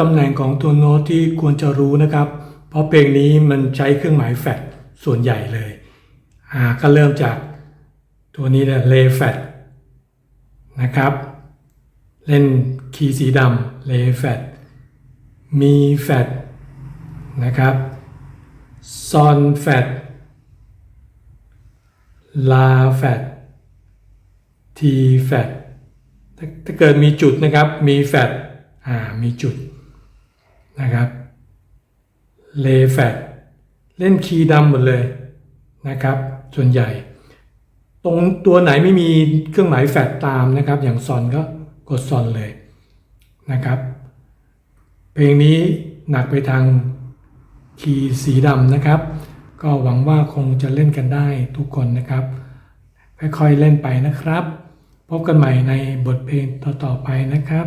ตำแหน่งของตัวโน้ตที่ควรจะรู้นะครับ เพราะเพลงนี้มันใช้เครื่องหมายแฟดส่วนใหญ่เลยอ่าก็เริ่มจากตัวนี้เนี่ยเลแฟดนะครับ เล่นคีย์สีดำเลแฟดมีแฟดนะครับซอนแฟดลาแฟดทีแฟดถ้าเกิดมีจุดนะครับมีแฟด มีจุดนะครับเลแฟดเล่นคีย์ดำหมดเลยนะครับ ส่วนใหญ่ ตรงตัวไหนไม่มีเครื่องหมายแฟดตามนะครับ อย่างซอนก็กดซอนเลยนะครับ เพลงนี้หนักไปทางคีย์สีดำนะครับ ก็หวังว่าคงจะเล่นกันได้ทุกคนนะครับ ค่อยๆเล่นไปนะครับ พบกันใหม่ในบทเพลงต่อๆไปนะครับ